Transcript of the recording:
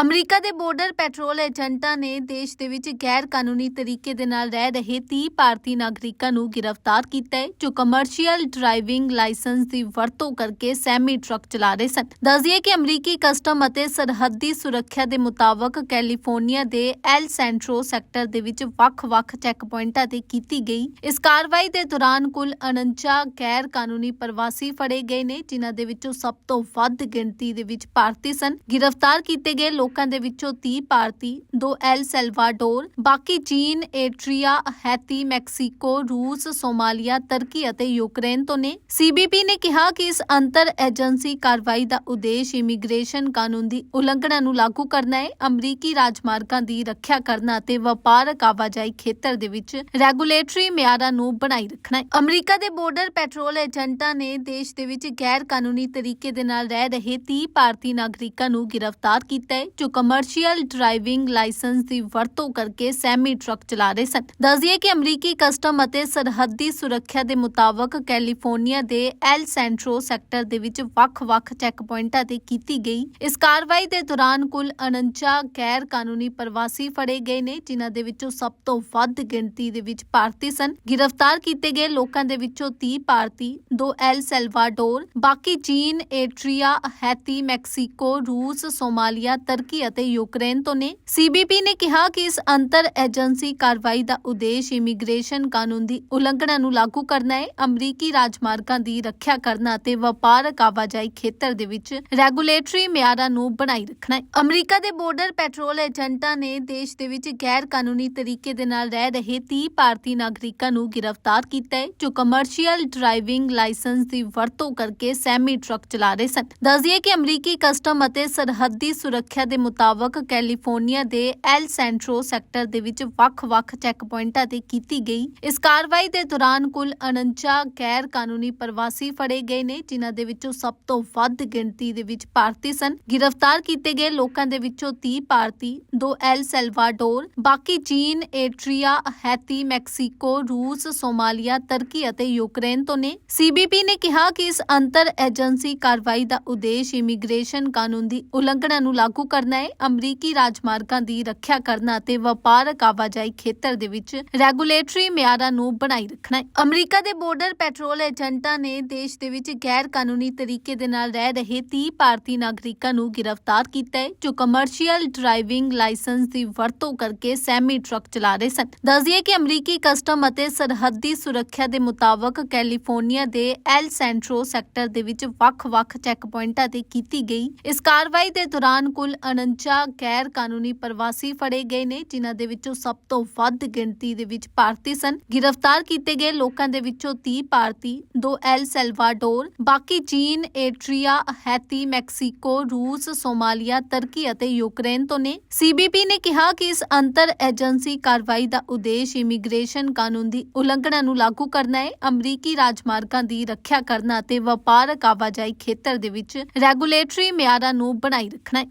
America ਦੇ border patrol ਏਜੰਟਾਂ ਨੇ ਦੇਸ਼ ਦੇ ਵਿੱਚ ਗੈਰ ਕਾਨੂੰਨੀ ਤਰੀਕੇ ਦੇ ਨਾਲ ਰਹਿ ਰਹੇ 30 ਭਾਰਤੀ ਨਾਗਰਿਕਾਂ ਨੂੰ ਗ੍ਰਿਫਤਾਰ ਕੀਤਾ ਹੈ, ਜੋ ਕਮਰਸ਼ੀਅਲ ਡਰਾਈਵਿੰਗ ਲਾਇਸੈਂਸ ਦੀ ਵਰਤੋਂ ਕਰਕੇ ਸੈਮੀ ਟਰੱਕ ਚਲਾ ਰਹੇ ਸਨ। ਦੱਸਦੀਏ ਕਿ ਅਮਰੀਕੀ ਕਸਟਮ ਅਤੇ ਸਰਹੱਦੀ ਸੁਰੱਖਿਆ ਦੇ ਮੁਤਾਬਕ ਕੈਲੀਫੋਰਨੀਆ ਦੇ ਐਲ ਸੈਂਟਰੋ ਸੈਕਟਰ ਦੇ ਵਿੱਚ ਵੱਖ-ਵੱਖ ਚੈੱਕ ਪੁਆਇੰਟਾਂ ਤੇ ਕੀਤੀ ਗਈ। ਇਸ ਕਾਰਵਾਈ ਦੇ ਦੌਰਾਨ ਕੁੱਲ 49 ਗੈਰ ਕਾਨੂੰਨੀ ਪ੍ਰਵਾਸੀ ਫੜੇ ਗਏ ਨੇ, ਜਿਨ੍ਹਾਂ ਦੇ ਵਿੱਚੋਂ ਸਭ ਤੋਂ ਵੱਧ ਗਿਣਤੀ ਦੇ ਵਿੱਚ ਭਾਰਤੀ ਸਨ। ਗ੍ਰਿਫਤਾਰ ਕੀਤੇ ਗਏ ਲੋਕਾਂ ਲੋਕਾਂ ਦੇ ਵਿੱਚੋਂ 30 ਭਾਰਤੀ, ਦੋ ਐਲ ਸੈਲਵਾਡੋਰ, ਬਾਕੀ ਚੀਨ, ਏਟਰੀਆ, ਹੈਤੀ, ਮੈਕਸੀਕੋ, ਰੂਸ, ਸੋਮਾਲੀਆ, ਤੁਰਕੀ ਅਤੇ ਯੂਕਰੇਨ ਤੋਂ ਨੇ। ਸੀਬੀਪੀ ਨੇ ਕਿਹਾ ਕਿ ਇਸ ਅੰਤਰ ਏਜੰਸੀ ਕਾਰਵਾਈ ਦਾ ਉਦੇਸ਼ ਇਮੀਗ੍ਰੇਸ਼ਨ ਕਾਨੂੰਨ ਦੀ ਉਲੰਘਣਾ ਨੂੰ ਲਾਗੂ ਕਰਨਾ ਹੈ। ਅਮਰੀਕੀ ਰਾਜਮਾਰਗਾਂ ਦੀ ਰੱਖਿਆ ਕਰਨਾ ਅਤੇ ਵਪਾਰਕ ਆਵਾਜਾਈ ਖੇਤਰ ਦੇ ਵਿੱਚ ਰੈਗੂਲੇਟਰੀ ਮਿਆਰਾਂ ਨੂੰ ਬਣਾਈ ਰੱਖਣਾ ਹੈ। ਅਮਰੀਕਾ ਦੇ ਬਾਰਡਰ ਪੈਟਰੋਲ ਏਜੰਟਾਂ ਨੇ ਦੇਸ਼ ਦੇ ਵਿੱਚ ਗੈਰ ਕਾਨੂੰਨੀ ਤਰੀਕੇ ਦੇ ਨਾਲ ਰਹਿ ਰਹੇ 30 ਭਾਰਤੀ ਨਾਗਰਿਕਾਂ ਨੂੰ ਗ੍ਰਿਫਤਾਰ ਕੀਤਾ ਹੈ। ਜੋ ਕਮਰਸ਼ੀਅਲ ਡਰਾਈਵਿੰਗ ਲਾਇਸੈਂਸ ਦੀ ਵਰਤੋਂ ਕਰਕੇ ਸੈਮੀ ਟਰੱਕ ਚਲਾ ਰਹੇ ਸਨ। ਦੱਸਦੀਏ ਕਿ ਅਮਰੀਕੀ ਕਸਟਮ ਅਤੇ ਸਰਹੱਦੀ ਸੁਰੱਖਿਆ ਦੇ ਮੁਤਾਬਕ ਕੈਲੀਫੋਰਨੀਆ ਦੇ ਐਲ ਸੈਂਟਰੋ ਸੈਕਟਰ ਦੇ ਵਿੱਚ ਵੱਖ-ਵੱਖ ਚੈੱਕ ਪੁਆਇੰਟਾਂ ਤੇ ਕੀਤੀ ਗਈ। ਇਸ ਕਾਰਵਾਈ ਦੇ ਦੌਰਾਨ ਕੁੱਲ 49 ਗੈਰ ਕਾਨੂੰਨੀ ਪ੍ਰਵਾਸੀ ਫੜੇ ਗਏ ਨੇ, ਜਿਨ੍ਹਾਂ ਦੇ ਵਿੱਚੋਂ ਸਭ ਤੋਂ ਵੱਧ ਗਿਣਤੀ ਦੇ ਵਿੱਚ ਭਾਰਤੀ ਸਨ। ਗ੍ਰਿਫਤਾਰ ਕੀਤੇ ਗਏ ਲੋਕਾਂ ਦੇ ਵਿੱਚੋਂ 30 ਭਾਰਤੀ, ਦੋ ਐਲ ਸੈਲਵਾਡੋਰ ਬਾਕੀ ਚੀਨ, ਏਟਰੀਆ, ਹੈਤੀ, ਮੈਕਸੀਕੋ, ਰੂਸ, ਸੋਮਾਲੀਆ ਤੁਰਕੀ ਅਤੇ ਯੂਕਰੇਨ ਤੋਂ ਨੇ। ਸੀਬੀਪੀ ਨੇ ਕਿਹਾ ਕਿ ਇਸ ਅੰਤਰ ਏਜੰਸੀ ਕਾਰਵਾਈ ਦਾ ਉਦੇਸ਼ ਇਮੀਗ੍ਰੇਸ਼ਨ ਕਾਨੂੰਨ ਦੀ ਉਲੰਘਣਾ ਨੂੰ ਲਾਗੂ ਕਰਨਾ ਹੈ। ਅਮਰੀਕੀ ਰਾਜਮਾਰਗਾਂ ਦੀ ਰੱਖਿਆ ਕਰਨਾ ਅਤੇ ਵਪਾਰਕ ਆਵਾਜਾਈ ਖੇਤਰ ਦੇ ਵਿੱਚ ਰੈਗੂਲੇਟਰੀ ਮਿਆਰਾਂ ਨੂੰ ਬਣਾਈ ਰੱਖਣਾ ਹੈ। ਅਮਰੀਕਾ ਦੇ ਬਾਰਡਰ ਪੈਟਰੋਲ ਏਜੰਟਾਂ ਨੇ ਦੇਸ਼ ਦੇ ਵਿੱਚ ਗੈਰ ਕਾਨੂੰਨੀ ਤਰੀਕੇ ਦੇ ਨਾਲ ਰਹਿ ਰਹੇ 30 ਭਾਰਤੀ ਨਾਗਰਿਕਾਂ ਨੂੰ ਗ੍ਰਿਫਤਾਰ ਕੀਤਾ ਹੈ, ਜੋ ਕਮਰਸ਼ੀਅਲ ਡਰਾਈਵਿੰਗ ਲਾਇਸੈਂਸ ਦੀ ਵਰਤੋਂ ਕਰਕੇ ਸੈਮੀ ਟਰੱਕ ਚਲਾ ਰਹੇ ਸਨ। ਦੱਸਦੀਏ ਕਿ ਅਮਰੀਕੀ ਕਸਟਮ ਅਤੇ ਸਰਹੱਦੀ ਸੁਰੱਖਿਆ ਦੇ ਮੁਤਾਬਕ ਕੈਲੀਫੋਰਨੀਆ ਦੇ ਐਲ ਸੈਂਟਰੋ ਸੈਕਟਰ ਦੇ ਵਿੱਚ ਵੱਖ-ਵੱਖ ਚੈੱਕ ਪੁਆਇੰਟਾਂ ਤੇ ਕੀਤੀ ਗਈ। ਇਸ ਕਾਰਵਾਈ ਦੇ ਦੌਰਾਨ ਕੁੱਲ 49 ਗੈਰ ਕਾਨੂੰਨੀ ਪ੍ਰਵਾਸੀ ਫੜੇ ਗਏ ਨੇ, ਜਿਨ੍ਹਾਂ ਦੇ ਵਿੱਚੋਂ ਸਭ ਤੋਂ ਵੱਧ ਗਿਣਤੀ ਦੇ ਵਿੱਚ ਭਾਰਤੀ ਸਨ। ਗ੍ਰਿਫਤਾਰ ਕੀਤੇ ਗਏ ਲੋਕਾਂ ਦੇ ਵਿੱਚੋਂ 30 ਭਾਰਤੀ, ਦੋ ਐਲ ਸੈਲਵਾਡੋਰ, ਬਾਕੀ ਚੀਨ, ਏਟਰੀਆ, ਹੈਤੀ, ਮੈਕਸੀਕੋ, ਰੂਸ, ਸੋਮਾਲੀਆ, ਤੁਰਕੀ ਅਤੇ ਯੂਕਰੇਨ ਤੋਂ ਨੇ। ਸੀਬੀਪੀ ਨੇ ਕਿਹਾ ਕਿ ਇਸ ਅੰਤਰ ਏਜੰਸੀ ਕਾਰਵਾਈ ਦਾ ਉਦੇਸ਼ ਇਮੀਗ੍ਰੇਸ਼ਨ ਕਾਨੂੰਨ ਦੀ ਉਲੰਘਣਾ ਨੂੰ ਲਾਗੂ ਕਰਨਾ ਹੈ। ਅਮਰੀਕੀ ਰਾਜਮਾਰਗਾਂ ਦੀ ਰੱਖਿਆ ਕਰਨਾ ਅਤੇ ਵਪਾਰਕ ਆਵਾਜਾਈ ਖੇਤਰ ਦੇ ਵਿੱਚ ਰੈਗੂਲੇਟਰੀ ਮਿਆਰਾਂ ਨੂੰ ਬਣਾਈ ਰੱਖਣਾ ਹੈ। ਅਮਰੀਕਾ ਦੇ ਬਾਰਡਰ ਪੈਟਰੋਲ ਏਜੰਟਾਂ ਨੇ ਦੇਸ਼ ਦੇ ਵਿੱਚ ਗੈਰ ਕਾਨੂੰਨੀ ਤਰੀਕੇ ਦੇ ਨਾਲ ਰਹਿ ਰਹੇ 30 ਭਾਰਤੀ ਨਾਗਰਿਕਾਂ ਨੂੰ ਗ੍ਰਿਫਤਾਰ ਕੀਤਾ ਹੈ, ਜੋ ਕਮਰਸ਼ੀਅਲ ਡਰਾਈਵਿੰਗ ਲਾਇਸੈਂਸ ਦੀ ਵਰਤੋਂ ਕਰਕੇ ਸੈਮੀ ਟਰੱਕ ਚਲਾ ਰਹੇ ਸਨ। ਦੱਸਦੀਏ ਕਿ ਅਮਰੀਕੀ ਕਸਟਮ ਅਤੇ ਸਰਹੱਦੀ ਸੁਰੱਖਿਆ ਦੇ ਮੁਤਾਬਕ ਕੈਲੀਫੋਰਨੀਆ ਦੇ ਐਲ ਸੈਂਟਰੋ ਸੈਕਟਰ ਦੇ ਵਿੱਚ ਵੱਖ-ਵੱਖ ਚੈੱਕ ਪੁਆਇੰਟਾਂ ਤੇ ਕੀਤੀ ਗਈ। ਇਸ ਕਾਰਵਾਈ ਦੇ ਦੌਰਾਨ ਕੁੱਲ 49 ਗੈਰ ਕਾਨੂੰਨੀ ਪ੍ਰਵਾਸੀ ਫੜੇ ਗਏ ਨੇ, ਜਿਨ੍ਹਾਂ ਦੇ ਵਿੱਚੋਂ ਸਭ ਤੋਂ ਵੱਧ ਗਿਣਤੀ ਦੇ ਵਿੱਚ ਭਾਰਤੀ ਸਨ। ਗ੍ਰਿਫਤਾਰ ਕੀਤੇ ਗਏ ਲੋਕਾਂ ਦੇ ਵਿੱਚੋਂ 30 ਭਾਰਤੀ, ਦੋ ਐਲ ਸੈਲਵਾਡੋਰ, ਬਾਕੀ ਚੀਨ ਏਟਰੀਆ ਹੈਤੀ ਮੈਕਸੀਕੋ, ਰੂਸ, ਸੋਮਾਲੀਆ, ਤੁਰਕੀ ਅਤੇ ਯੂਕਰੇਨ ਤੋਂ ਨੇ। ਸੀਬੀਪੀ ਨੇ ਕਿਹਾ ਕਿ ਇਸ ਅੰਤਰ ਏਜੰਸੀ ਕਾਰਵਾਈ ਦਾ ਉਦੇਸ਼ ਇਮੀਗ੍ਰੇਸ਼ਨ ਕਾਨੂੰਨ ਦੀ ਉਲੰਘਣਾ ਨੂੰ ਲਾਗੂ ਕਰਨਾ ਹੈ। ਅਮਰੀਕੀ ਰਾਜਮਾਰਗਾਂ ਦੀ ਰੱਖਿਆ ਕਰਨਾ ਅਤੇ ਵਪਾਰਕ ਆਵਾਜਾਈ ਖੇਤਰ ਦੇ ਵਿੱਚ ਰੈਗੂਲੇਟਰੀ ਮਿਆਰਾਂ ਨੂੰ ਬਣਾਈ ਰੱਖਣਾ ਹੈ।